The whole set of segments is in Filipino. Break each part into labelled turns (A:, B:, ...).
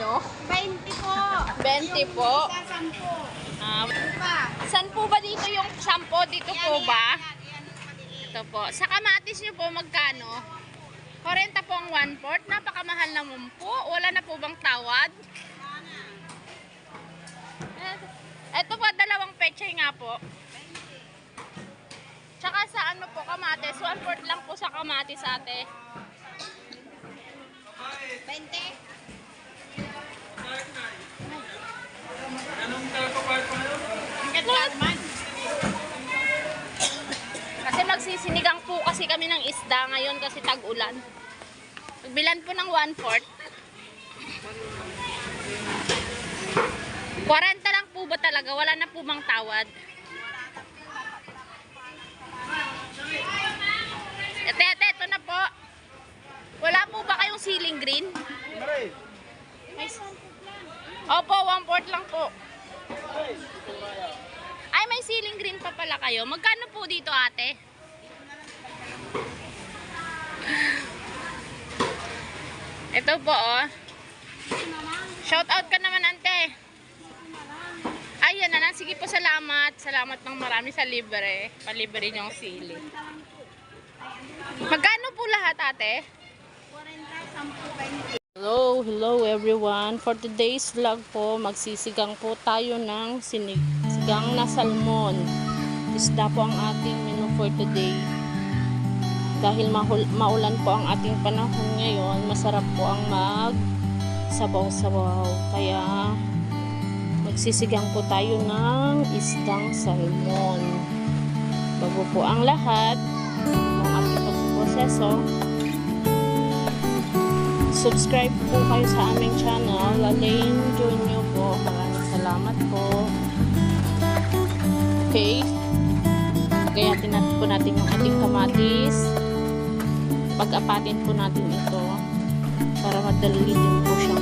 A: nyo?
B: 20 po.
A: 20 po.
B: Sa 10.
A: Ah, saan po ba dito yung sampo? Dito po ba?
B: Yan, yan, yan.
A: Ito po. Sa kamatis nyo po, magkano? 40 po ang 1 port. Napakamahal naman po. Wala na po bang tawad? Ito po, dalawang pechay nga po. Tsaka sa ano po, kamatis. 1 port lang po sa kamatis, ate.
B: 20.
A: Kasi magsisinigang po kasi kami ng isda ngayon kasi tag-ulan. Magbilan po ng 1 fourth. 40 lang po ba talaga? Wala na po bang tawad? Ete, ete, ito na po. Wala po ba kayong ceiling green? May... Opo, 1 fourth lang po. Ay, may ceiling green pa pala kayo. Magkano po dito, ate? Ito po, oh. Shout out ka naman, ante. Ay, yan na lang. Sige po, salamat. Salamat ng marami sa libre. Palibre niyong sili. Magkano po lahat, ate?
B: 40, 10, 20.
A: Hello, hello everyone. For today's vlog po, magsisigang po tayo ng sinig sigang na salmon. Isda po ang ating menu for today. Dahil maulan po ang ating panahon ngayon, masarap po ang mag sabaw-sabaw. Kaya magsisigang po tayo ng isdang salmon. Bago po ang lahat, ang ating pagproseso, subscribe po kayo sa aming channel. Lalain nyo po. Maraming salamat po. Okay. Gayatin natin po natin yung ating kamatis. Pag-apatin po natin ito para madali din po siyang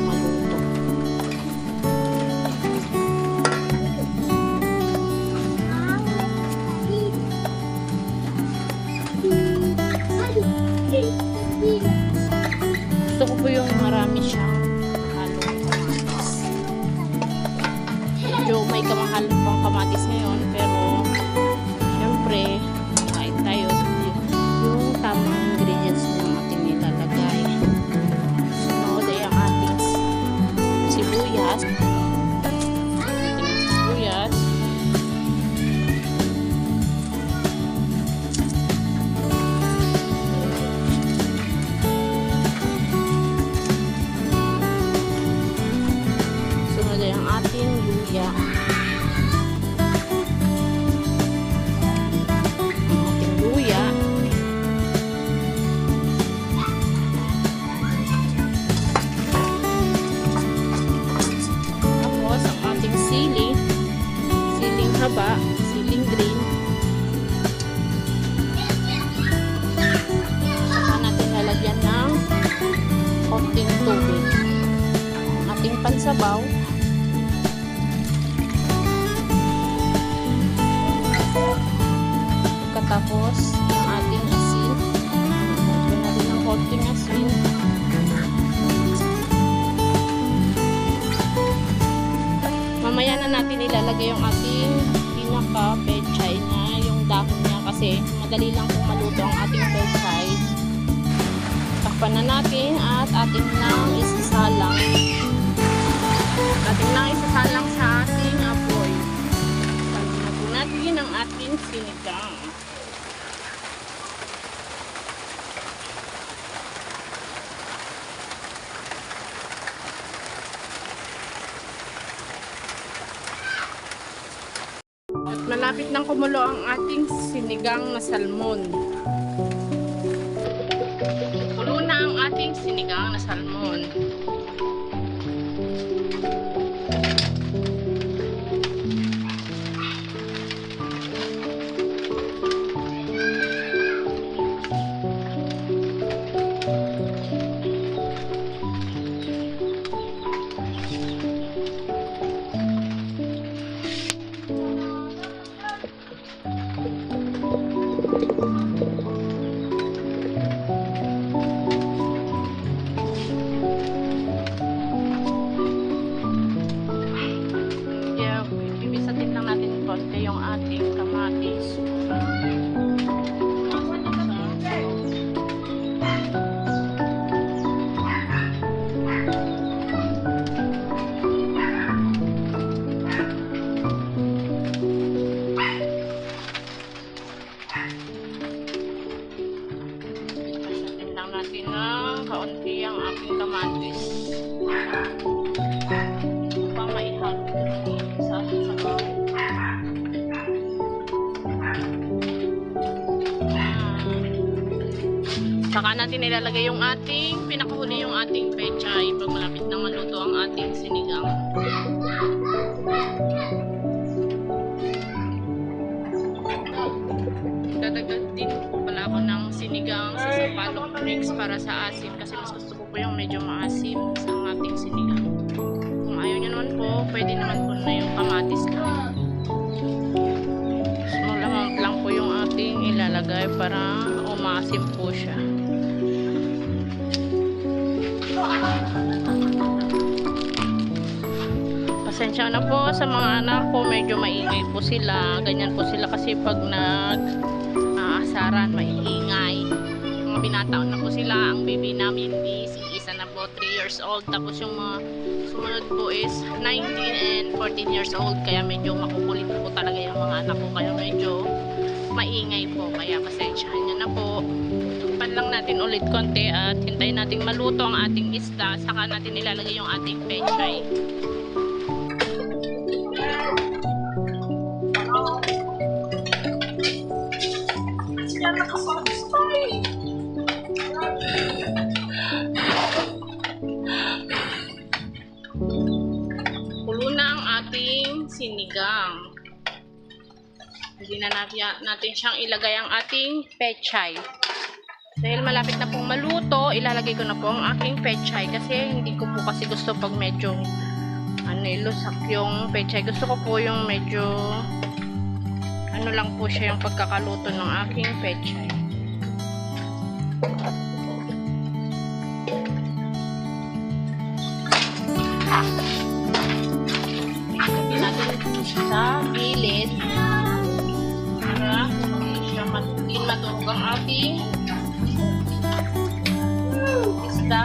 A: Pagkatapos ang ating asin. Lagyan natin ng konting asin. Mamaya na natin ilalagay yung ating pinaka-pechay na yung dahon niya kasi madali lang pong maluto ang ating pechay. Takpan na natin at ating nang isasalang ating nang isasalang sa ating apoy. Natin ang ating sinigang. Malapit nang kumulo ang ating sinigang na salmon. Kulo na ang ating sinigang na salmon. Saka natin ilalagay yung ating, pinakahuli yung ating pechay pag malapit na maluto ang ating sinigang. Dadagdag din po pala ako ng sinigang sa sapalok mix para sa asim kasi mas gusto ko po yung medyo maasim sa ating sinigang. Kung ayaw nyo naman po, pwede naman po na yung kamatis lang. Small amount lang po yung ating ilalagay para umasim po siya. Pasensya na po sa mga anak ko, medyo maingay po sila. Ganyan po sila kasi pag nag aasaran, maingay. Mga binataon na po sila. Ang baby namin is isa na po 3 years old. Tapos yung mga sumunod po is 19 and 14 years old. Kaya medyo makukulit po talaga yung mga anak ko. Kaya medyo maingay po. Kaya pasensyahan nyo na po. Pan lang natin ulit konti at hintayin natin maluto ang ating isda. Saka natin ilalagay yung ating pechay. Kulo na ang ating sinigang. Hindi na natin, natin siyang ilagay ang ating pechay. Dahil malapit na pong maluto, ilalagay ko na po ang aking pechay kasi hindi ko po kasi gusto pag medyo ano, eh, lusak yung pechay. Gusto ko po yung medyo ano lang po siya yung pagkakaluto ng aking pechay. Lagyan natin sa gilid hindi maturog ang ating isda.